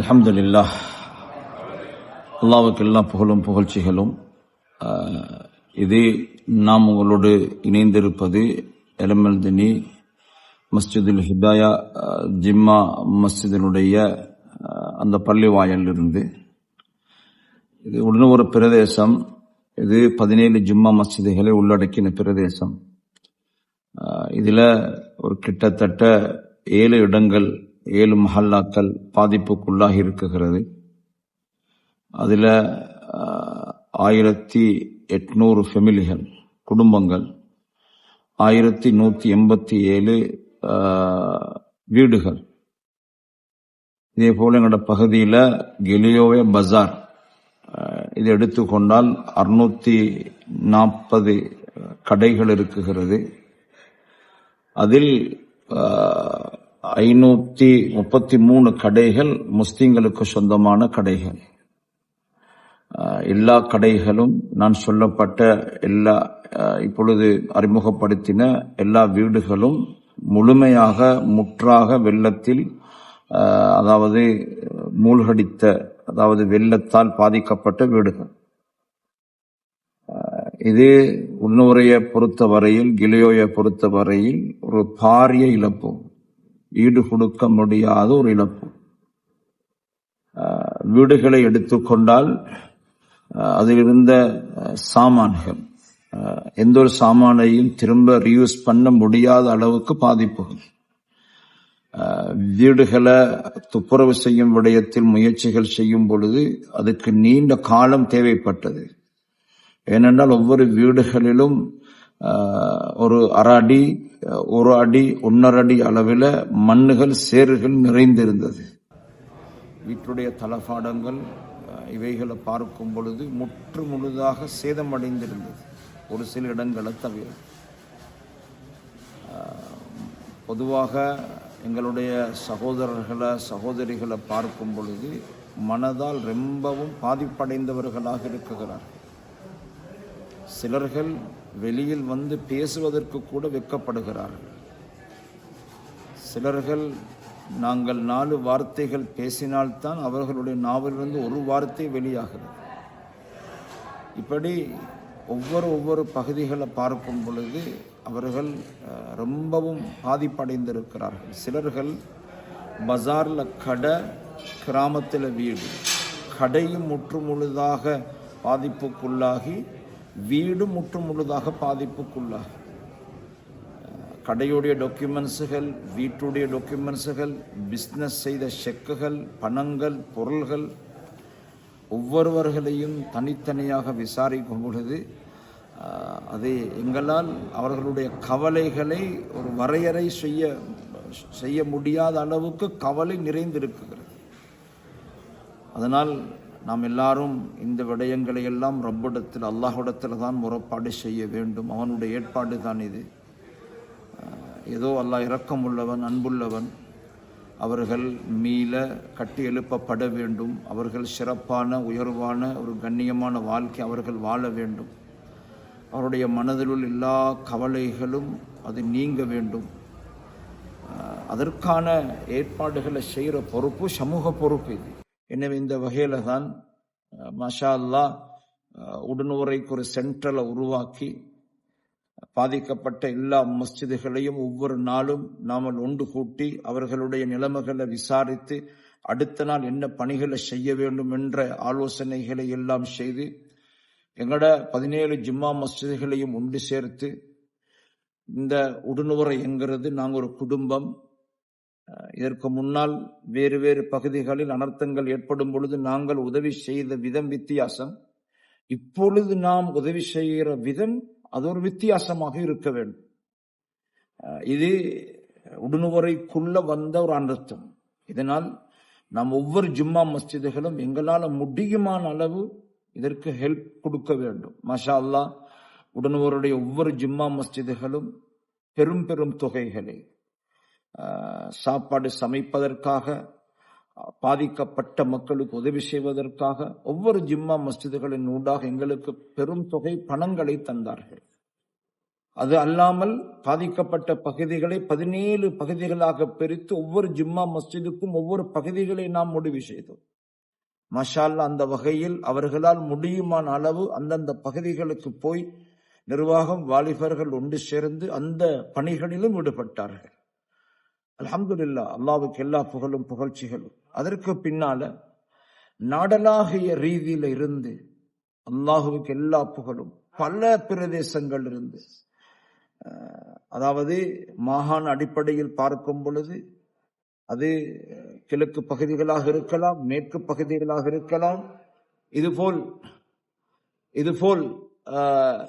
அலமதுல்லா அல்லாவுக்கு எல்லா புகழும் புகழ்ச்சிகளும் இது நாம் உங்களோடு இணைந்திருப்பது எலமெல்தினி மஸ்ஜிதுல் ஹிதாயா ஜிம்மா மஸ்ஜிதினுடைய அந்த பள்ளி வாயிலிருந்து. இது உடனே ஒரு பிரதேசம். இது பதினேழு ஜிம்மா மஸ்ஜிதுகளை உள்ளடக்கின பிரதேசம். இதில் ஒரு கிட்டத்தட்ட ஏழு இடங்கள் ஏழு மஹல்லாக்கள் பாதிப்புக்குள்ளாக இருக்குகிறது. அதில் ஆயிரத்தி எட்நூறு ஃபெமிலிகள் குடும்பங்கள் ஆயிரத்தி நூற்றி எண்பத்தி ஏழு வீடுகள். இதே போல் எங்களோட பகுதியில் கெலியோவே பஜார் இதை எடுத்துக்கொண்டால் அறுநூத்தி நாற்பது கடைகள் இருக்குகிறது. அதில் ஐநூத்தி முப்பத்தி மூணு கடைகள் முஸ்லீம்களுக்கு சொந்தமான கடைகள். எல்லா கடைகளும் நான் சொல்லப்பட்ட எல்லா இப்பொழுது அறிமுகப்படுத்தின எல்லா வீடுகளும் முழுமையாக முற்றாக வெள்ளத்தில் அதாவது மூழ்கடித்த அதாவது வெள்ளத்தால் பாதிக்கப்பட்ட வீடுகள். இது உன்னுரையை பொறுத்தவரையில் கிளியோயை பொறுத்தவரையில் ஒரு பாரிய இழப்பு. ஈடு கொடுக்க முடியாத ஒரு இழப்பு. வீடுகளை எடுத்துக்கொண்டால் அதில் இருந்த சாமான்கள் எந்த ஒரு சாமானையும் திரும்ப ரீயூஸ் பண்ண முடியாத அளவுக்கு பாதிப்புகள். வீடுகளை துப்புரவு செய்யும் விடயத்தில் முயற்சிகள் செய்யும் பொழுது அதுக்கு நீண்ட காலம் தேவைப்பட்டது. ஏனென்றால் ஒவ்வொரு வீடுகளிலும் ஒரு அரை அடி ஒரு அடி ஒன்னரை அடி அளவில் மண்ணுகள் சேறுகள் நிறைந்திருந்தது. வீட்டுடைய தளபாடங்கள் இவைகளை பார்க்கும் பொழுது முற்று முழுதாக சேதமடைந்திருந்தது. ஒரு சில இடங்களை தவிர. பொதுவாக எங்களுடைய சகோதரர்களை சகோதரிகளை பார்க்கும் பொழுது மனதால் ரொம்பவும் பாதிப்படைந்தவர்களாக இருக்கிறார்கள். சிலர்கள் வெளியில் வந்து பேசுவதற்கு கூட வெட்கப்படுகிறார்கள். சிலர்கள் நாங்கள் நாலு வார்த்தைகள் பேசினால்தான் அவர்களுடைய நாவலிருந்து ஒரு வார்த்தை வெளியாகிறது இப்படி ஒவ்வொரு ஒவ்வொரு பகுதிகளை பார்க்கும் பொழுது அவர்கள் ரொம்பவும் பாதிப்படைந்திருக்கிறார்கள். சிலர்கள் பஜார்ல கடை கிராமத்தில் வீடு கடையும் முற்றுமுழுதாக பாதிப்புக்குள்ளாகி வீடு முற்று முழுதாக பாதிப்புக்குள்ளாகி கடையுடைய டாக்குமெண்ட்ஸுகள் வீட்டுடைய டாக்குமெண்ட்ஸுகள் பிஸ்னஸ் செய்த செக்குகள் பணங்கள் பொருள்கள் ஒவ்வொருவர்களையும் தனித்தனியாக விசாரிக்கும் பொழுது ஆஹ், அது எங்களால் அவர்களுடைய கவலைகளை ஒரு வரையறை செய்ய செய்ய முடியாத அளவுக்கு கவலை நிறைந்திருக்கிறது. அதனால் நாம் எல்லாரும் இந்த விடயங்களை எல்லாம் ரப்பிடத்தில் அல்லாஹ்விடத்தில் தான் முறப்பாடு செய்ய வேண்டும். அவனுடைய ஏற்பாடு தான் இது ஏதோ அல்லாஹ் இரக்கமுள்ளவன் அன்புள்ளவன். அவர்கள் மீள கட்டி எழுப்பப்பட வேண்டும். அவர்கள் சிறப்பான உயர்வான ஒரு கண்ணியமான வாழ்க்கை அவர்கள் வாழ வேண்டும். அவருடைய மனதிலுள்ள எல்லா கவலைகளும் அது நீங்க வேண்டும். அதற்கான ஏற்பாடுகளை செய்கிற பொறுப்பு சமூக பொறுப்பு இது. எனவே இந்த வகையில தான் மஷா அல்லா உடனுரைக்கு ஒரு சென்ட்ரலை உருவாக்கி பாதிக்கப்பட்ட எல்லா மஸ்ஜிதுகளையும் ஒவ்வொரு நாளும் நாமல் ஒன்று கூட்டி அவர்களுடைய நிலைமைகளை விசாரித்து அடுத்த நாள் என்ன பணிகளை செய்ய வேண்டும் என்ற ஆலோசனைகளை எல்லாம் செய்து எங்களோட பதினேழு ஜிம்மா மஸ்ஜிதுகளையும் ஒன்று சேர்த்து இந்த உடனுரை என்கிறது நாங்கள் ஒரு குடும்பம். இதற்கு முன்னால் வேறு வேறு பகுதிகளில் அனர்த்தங்கள் ஏற்படும் பொழுது நாங்கள் உதவி செய்த விதம் வித்தியாசம். இப்பொழுது நாம் உதவி செய்கிற விதம் அது ஒரு வித்தியாசமாக இருக்க வேண்டும். இது உடனுவரைக்குள்ள வந்த ஒரு அனர்த்தம். இதனால் நாம் ஒவ்வொரு ஜும்மா மஸ்ஜிதுகளும் எங்களால் முடியுமான அளவு இதற்கு ஹெல்ப் கொடுக்க வேண்டும். மஷா அல்லா உடனுவருடைய ஒவ்வொரு ஜும்மா மஸ்ஜிதுகளும் பெரும் பெரும் தொகைகளை சாப்பாடு சமைப்பதற்காக பாதிக்கப்பட்ட மக்களுக்கு உதவி செய்வதற்காக ஒவ்வொரு ஜிம்மா மஸ்ஜிதுகளின் ஊடாக எங்களுக்கு பெரும் தொகை பணங்களை தந்தார்கள். அது அல்லாமல் பாதிக்கப்பட்ட பகுதிகளை பதினேழு பகுதிகளாக பிரித்து ஒவ்வொரு ஜிம்மா மஸ்ஜிதுக்கும் ஒவ்வொரு பகுதிகளை நாம் முடிவு செய்தோம். மஷால் அந்த வகையில் அவர்களால் முடியுமான அளவு அந்தந்த பகுதிகளுக்கு போய் நிர்வாகம் வாலிபர்கள் ஒன்று சேர்ந்து அந்த பணிகளிலும் ஈடுபட்டார்கள். அல்ஹம்துலில்லா அல்லாவுக்கு எல்லா புகழும் புகழ்ச்சிகளும். அதற்கு பின்னால நாடலாகிய ரீதியில இருந்து அல்லாஹுவுக்கு எல்லா புகழும் பல பிரதேசங்கள் இருந்து அதாவது மாகாண அடிப்படையில் பார்க்கும் பொழுது அது கிழக்கு பகுதிகளாக இருக்கலாம் மேற்கு பகுதிகளாக இருக்கலாம். இதுபோல் இதுபோல் ஆஹ்,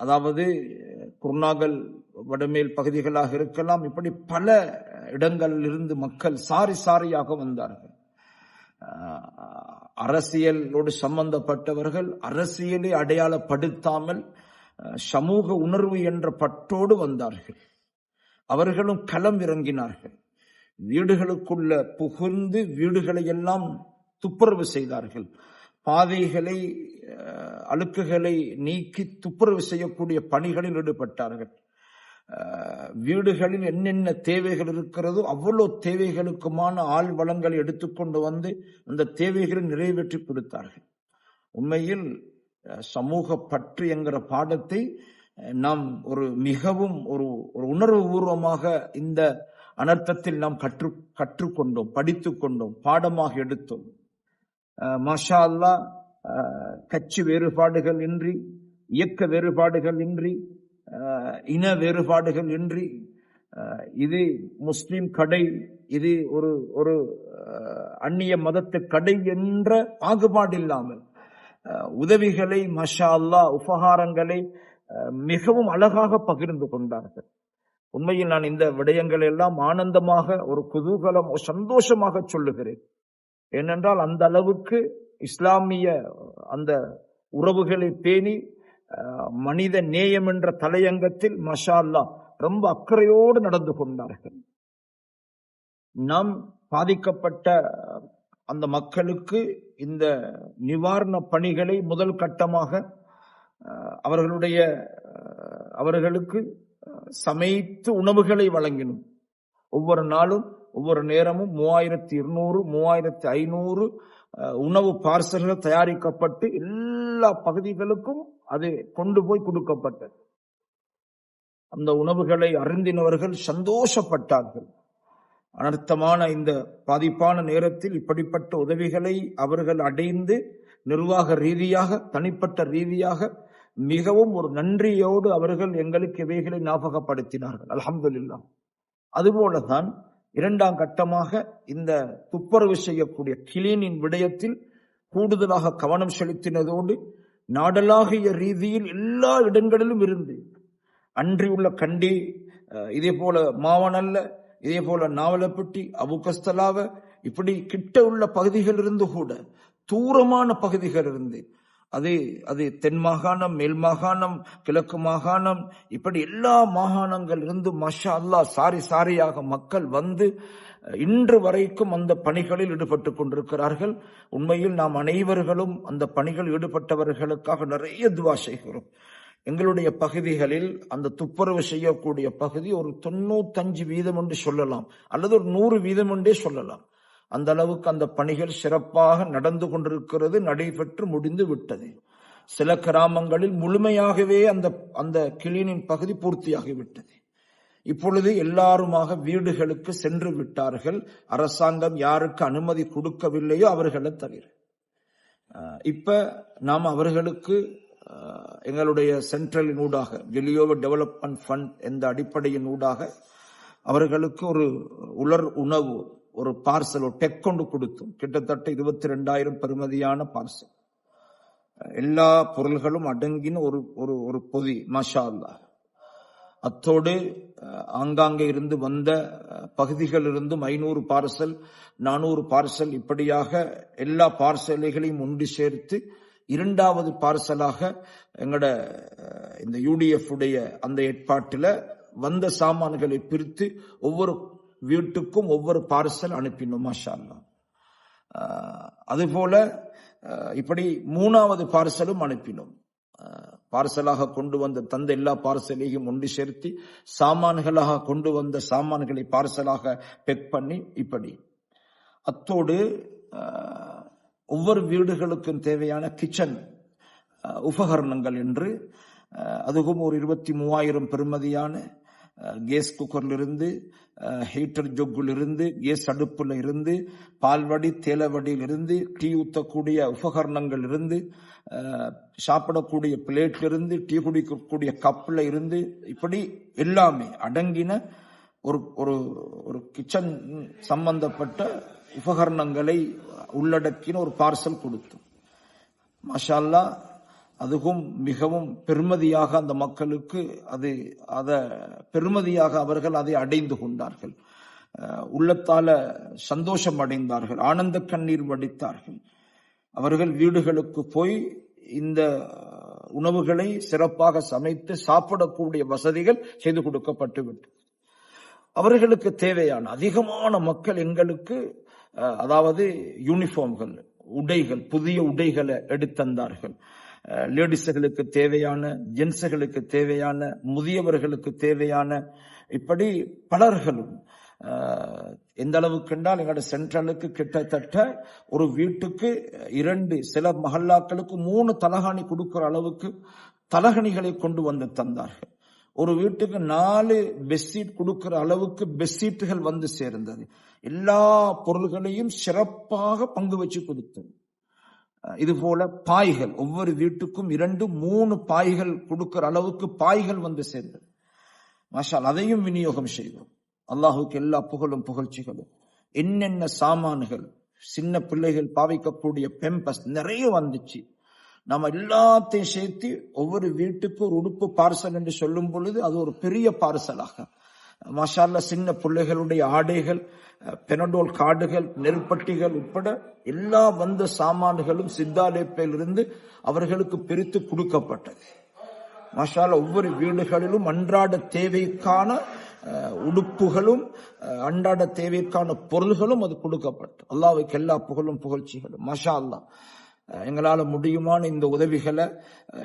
அதாவது குருநாகல் வடமேல் பகுதிகளாக இருக்கலாம் இப்படி பல இடங்களில் இருந்து மக்கள் சாரி சாரியாக வந்தார்கள். அரசியலோடு சம்பந்தப்பட்டவர்கள் அரசியலை அடையாளப்படுத்தாமல் சமூக உணர்வு என்ற பட்டோடு வந்தார்கள். அவர்களும் களம் இறங்கினார்கள். வீடுகளுக்குள்ள புகுந்து வீடுகளை எல்லாம் துப்புரவு செய்தார்கள். பாதைகளை அழுக்குகளை நீக்கி துப்புரவு செய்யக்கூடிய பணிகளில் ஈடுபட்டார்கள். வீடுகளில் என்னென்ன தேவைகள் இருக்கிறதோ அவ்வளோ தேவைகளுக்குமான ஆள் வளங்களை எடுத்துக்கொண்டு வந்து அந்த தேவைகளை நிறைவேற்றி கொடுத்தார்கள். உண்மையில் சமூக பற்று என்கிற பாடத்தை நாம் ஒரு மிகவும் ஒரு ஒரு உணர்வு பூர்வமாக இந்த அனர்த்தத்தில் நாம் கற்று கற்றுக்கொண்டோம் படித்து கொண்டோம் பாடமாக எடுத்தோம். மாஷா அல்லாஹ் கட்சி வேறுபாடுகள் இன்றி இயக்க வேறுபாடுகள் இன்றி இன வேறுபாடுகள் இன்றி இது முஸ்லிம் கடை இது ஒரு ஒரு அந்நிய மதத்து கடை என்ற பாகுபாடு இல்லாமல் உதவிகளை மஷா அல்லாஹ் உபகாரங்களை மிகவும் அழகாக பகிர்ந்து கொண்டார்கள். உண்மையில் நான் இந்த விடயங்கள் எல்லாம் ஆனந்தமாக ஒரு குதூகலம் ஒரு சந்தோஷமாக சொல்லுகிறேன். ஏனென்றால் அந்த அளவுக்கு இஸ்லாமிய அந்த உறவுகளை பேணி மனித நேயம் என்ற தலையங்கத்தில் மஷா ரொம்ப அக்கறையோடு நடந்து கொண்டார்கள். நாம் பாதிக்கப்பட்ட அந்த மக்களுக்கு இந்த நிவாரண பணிகளை முதல் கட்டமாக அவர்களுடைய அவர்களுக்கு சமைத்து உணவுகளை வழங்கினோம். ஒவ்வொரு நாளும் ஒவ்வொரு நேரமும் மூவாயிரத்தி இருநூறு மூவாயிரத்தி ஐநூறு உணவு பார்சல்கள் தயாரிக்கப்பட்டு எல்லா பகுதிகளுக்கும் அது கொண்டு போய் கொடுக்கப்பட்டது. அந்த உணவுகளை அருந்தினவர்கள் சந்தோஷப்பட்டார்கள். அனர்த்தமான இந்த பாதிப்பான நேரத்தில் இப்படிப்பட்ட உதவிகளை அவர்கள் அடைந்து நிர்வாக ரீதியாக தனிப்பட்ட ரீதியாக மிகவும் ஒரு நன்றியோடு அவர்கள் எங்களுக்கு இவைகளை ஞாபகப்படுத்தினார்கள். அல்ஹம்துலில்லாஹ். அதுபோலதான் இரண்டாம் கட்டமாக இந்த துப்புரவு செய்யக்கூடிய கிளீனின் விடயத்தில் கூடுதலாக கவனம் செலுத்தினதோடு நாடலாகிய ரீதியில் எல்லா இடங்களிலும் இருந்து அன்றியுள்ள கண்டி இதே போல மாவனல்ல இதே போல நாவலப்பட்டி அபுகஸ்தலாவ இப்படி கிட்ட உள்ள பகுதிகள் இருந்து கூட தூரமான பகுதிகள் இருந்து அது அது தென் மாகாணம் மேல் மாகாணம் கிழக்கு மாகாணம் இப்படி எல்லா மாகாணங்கள் இருந்து மஷா அல்லாஹ் சாரி சாரியாக மக்கள் வந்து இன்று வரைக்கும் அந்த பணிகளில் ஈடுபட்டு கொண்டிருக்கிறார்கள். உண்மையில் நாம் அனைவர்களும் அந்த பணிகள் ஈடுபட்டவர்களுக்காக நிறைய துவா செய்கிறோம். எங்களுடைய பகுதிகளில் அந்த துப்புரவு செய்யக்கூடிய பகுதி ஒரு தொண்ணூத்தஞ்சு வீதம் என்று சொல்லலாம். அல்லது ஒரு நூறு வீதம் என்றே சொல்லலாம். அந்த அளவுக்கு அந்த பணிகள் சிறப்பாக நடந்து கொண்டிருக்கிறது நடைபெற்று முடிந்து விட்டது. சில கிராமங்களில் முழுமையாகவே அந்த அந்த கிளீனின் பகுதி பூர்த்தியாகிவிட்டது இப்பொழுது எல்லாருமாக வீடுகளுக்கு சென்று விட்டார்கள். அரசாங்கம் யாருக்கு அனுமதி கொடுக்கவில்லையோ அவர்களை தவிர. இப்ப நாம் அவர்களுக்கு எங்களுடைய சென்ட்ரலின் ஊடாக வெளியோவ டெவலப்மெண்ட் ஃபண்ட் என்ற அடிப்படையின் ஊடாக அவர்களுக்கு ஒரு உலர் உணவு ஒரு பார்சல் ஒரு டெக் கொண்டு கொடுத்தோம். கிட்டத்தட்ட இருபத்தி ரெண்டாயிரம் பெருமதியான பார்சல் எல்லா பொருள்களும் அடங்கின ஒரு ஒரு ஒரு பொதி மாஷா அத்தோடு ஆங்காங்கே இருந்து வந்த பகுதிகளிலிருந்தும் ஐநூறு பார்சல் நானூறு பார்சல் இப்படியாக எல்லா பார்சல்களையும் ஒன்று சேர்த்து இரண்டாவது பார்சலாக எங்கட இந்த யூடிஎஃப் உடைய அந்த ஏற்பாட்டில் வந்த சாமான்களை பிரித்து ஒவ்வொரு வீட்டுக்கும் ஒவ்வொரு பார்சல் அனுப்பினோம் மாஷா அதுபோல இப்படி மூணாவது பார்சலும் அனுப்பினோம். பார்சலாக கொண்டு வந்த தந்த எல்லா பார்சலையும் ஒன்று சேர்த்து சாமான்களாக கொண்டு வந்த சாமான்களை பார்சலாக பெக் பண்ணி இப்படி. அத்தோடு ஒவ்வொரு வீடுகளுக்கும் தேவையான கிச்சன் உபகரணங்கள் என்று அதுவும் ஒரு இருபத்தி மூவாயிரம் பெருமதியான கேஸ் குக்கர்ல இருந்து ஹீட்டர் ஜொக்குல இருந்து கேஸ் அடுப்புல இருந்து பால்வடி தேலவடியில் இருந்து டீ ஊத்தக்கூடிய உபகரணங்கள் இருந்து சாப்பிடக்கூடிய பிளேட்ல இருந்து டீ குடிக்கக்கூடிய கப்ல இருந்து இப்படி எல்லாமே அடங்கின ஒரு ஒரு ஒரு கிச்சன் சம்பந்தப்பட்ட உபகரணங்களை உள்ளடக்கின ஒரு பார்சல் கொடுத்தோம். மஷால்லா அதுவும் மிகவும் பெருமதியாக அந்த மக்களுக்கு அது அத பெருமதியாக அவர்கள் அதை அடைந்து கொண்டார்கள். உள்ளத்தால சந்தோஷம் அடைந்தார்கள் ஆனந்த கண்ணீர் வடித்தார்கள். அவர்கள் வீடுகளுக்கு போய் இந்த உணவுகளை சிறப்பாக சமைத்து சாப்பிடக்கூடிய வசதிகள் செய்து கொடுக்கப்பட்டு விட்டது. அவர்களுக்கு தேவையான அதிகமான மக்கள் எங்களுக்கு அஹ், அதாவது யூனிஃபார்ம்கள் உடைகள் புதிய உடைகளை எடுத்தந்தார்கள் தந்தார்கள். லேடிஸ்களுக்கு தேவையான ஜென்ஸுகளுக்கு தேவையான முதியவர்களுக்கு தேவையான இப்படி பலர்களும் எந்த அளவுக்கு என்றால் எங்களோட சென்ட்ரலுக்கு கிட்டத்தட்ட ஒரு வீட்டுக்கு இரண்டு சில மஹல்லாக்களுக்கு மூணு தலகாணி கொடுக்கிற அளவுக்கு தலகணிகளை கொண்டு வந்து தந்தார்கள். ஒரு வீட்டுக்கு நாலு பெட்ஷீட் கொடுக்கிற அளவுக்கு பெட்ஷீட்டுகள் வந்து சேர்ந்தது. எல்லா பொருள்களையும் சிறப்பாக பங்கு வச்சு கொடுத்தது. இது போல பாய்கள் ஒவ்வொரு வீட்டுக்கும் இரண்டு மூணு பாய்கள் கொடுக்கிற அளவுக்கு பாய்கள் வந்து சேர்ந்தது மாஷால் அதையும் விநியோகம் செய்தோம் அல்லாஹுக்கு எல்லா புகழும் புகழ்ச்சிகளும். என்னென்ன சாமான்கள் சின்ன பிள்ளைகள் பாவிக்கக்கூடிய பெம்பஸ் நிறைய வந்துச்சு. நம்ம எல்லாத்தையும் சேர்த்து ஒவ்வொரு வீட்டுக்கு ஒரு உடுப்பு பார்சல் என்று சொல்லும் பொழுது அது ஒரு பெரிய பார்சலாக மஷால்ல சின்ன பிள்ளைகளுடைய ஆடைகள் பெனடோல் காடுகள் நெருப்பட்டிகள் உட்பட எல்லா வந்த சாமான்களும் சித்தாலேப்பிலிருந்து அவர்களுக்கு பிரித்து கொடுக்கப்பட்டது. மாஷால ஒவ்வொரு வீடுகளிலும் அன்றாட தேவைக்கான உடுப்புகளும் அன்றாட தேவைக்கான பொருள்களும் அது கொடுக்கப்பட்டது. அல்லாவுக்கு எல்லா புகழும் புகழ்ச்சிகளும். மாஷா எங்களால் முடியுமான இந்த உதவிகளை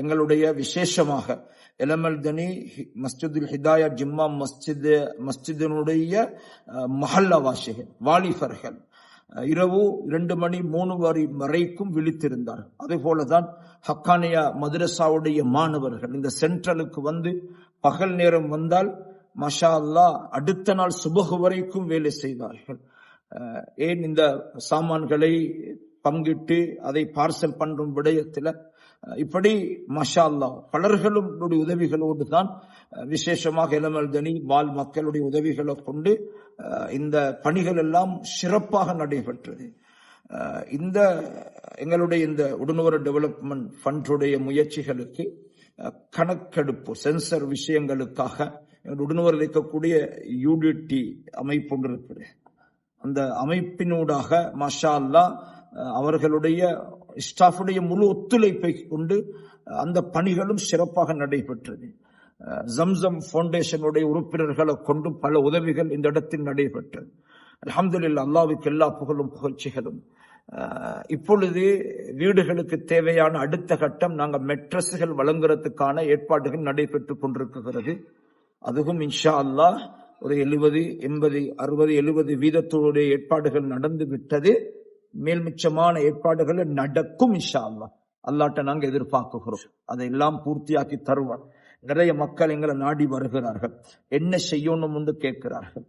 எங்களுடைய விசேஷமாக எலமல் தனி மஸ்ஜிதுல் ஹிதாயா ஜிம்மா மஸ்ஜித் மஸ்ஜிதினுடைய மஹல்லவாசிகள் வாலிபர்கள் இரவு இரண்டு மணி மூணு வரை வரைக்கும் விழித்திருந்தார்கள் அதே போலதான் ஹக்கானியா மதுரசாவுடைய மாணவர்கள் இந்த சென்ட்ரலுக்கு வந்து பகல் நேரம் வந்தால் மஷா அல்லா அடுத்த நாள் சுபகு வரைக்கும் வேலை செய்தார்கள். ஏன் இந்த சாமான்களை பங்கிட்டு அதை பார்சல் பண்றும் விடயத்துல இப்படி மஷா அல்லாஹ் பலர்களும் உதவிகளோடு தான் விசேஷமாக இளமல்தனி வால் மக்களுடைய உதவிகளை கொண்டு இந்த பணிகள் எல்லாம் சிறப்பாக நடைபெற்றது. இந்த எங்களுடைய இந்த உடனுவர டெவலப்மெண்ட் ஃபண்டுடைய முயற்சிகளுக்கு கணக்கெடுப்பு சென்சர் விஷயங்களுக்காக எங்கள் உடனுவர் இருக்கக்கூடிய யூடிடி அமைப்பு ஒன்று இருக்குது. அந்த அமைப்பினூடாக மஷா அல்லா அவர்களுடைய ஸ்டாஃபுடைய முழு ஒத்துழைப்பை கொண்டு அந்த பணிகளும் சிறப்பாக நடைபெற்றது. ஜம்சம் ஃபவுண்டேஷனுடைய உறுப்பினர்களை கொண்டு பல உதவிகள் இந்த இடத்தில் நடைபெற்றது. அலமதுல்ல அல்லாவுக்கு எல்லா புகழும் புகழ்ச்சிகளும். இப்பொழுது வீடுகளுக்கு தேவையான அடுத்த கட்டம் நாங்கள் மெட்ரஸுகள் வழங்குறதுக்கான ஏற்பாடுகள் நடைபெற்று கொண்டிருக்கிறது. அதுவும் இன்ஷா அல்லாஹ் ஒரு எழுபது எண்பது அறுபது எழுபது வீதத்தோடைய ஏற்பாடுகள் நடந்து விட்டது மேல்மிச்சமான ஏற்பாடுகள் நடக்கும் இன்ஷா அல்லா அல்லாட்ட நாங்க எதிர்பார்க்குகிறோம் அதையெல்லாம் பூர்த்தியாக்கி தருவார். நிறைய மக்கள் எங்களை நாடி வருகிறார்கள். என்ன செய்யணும் என்று கேட்கிறார்கள்.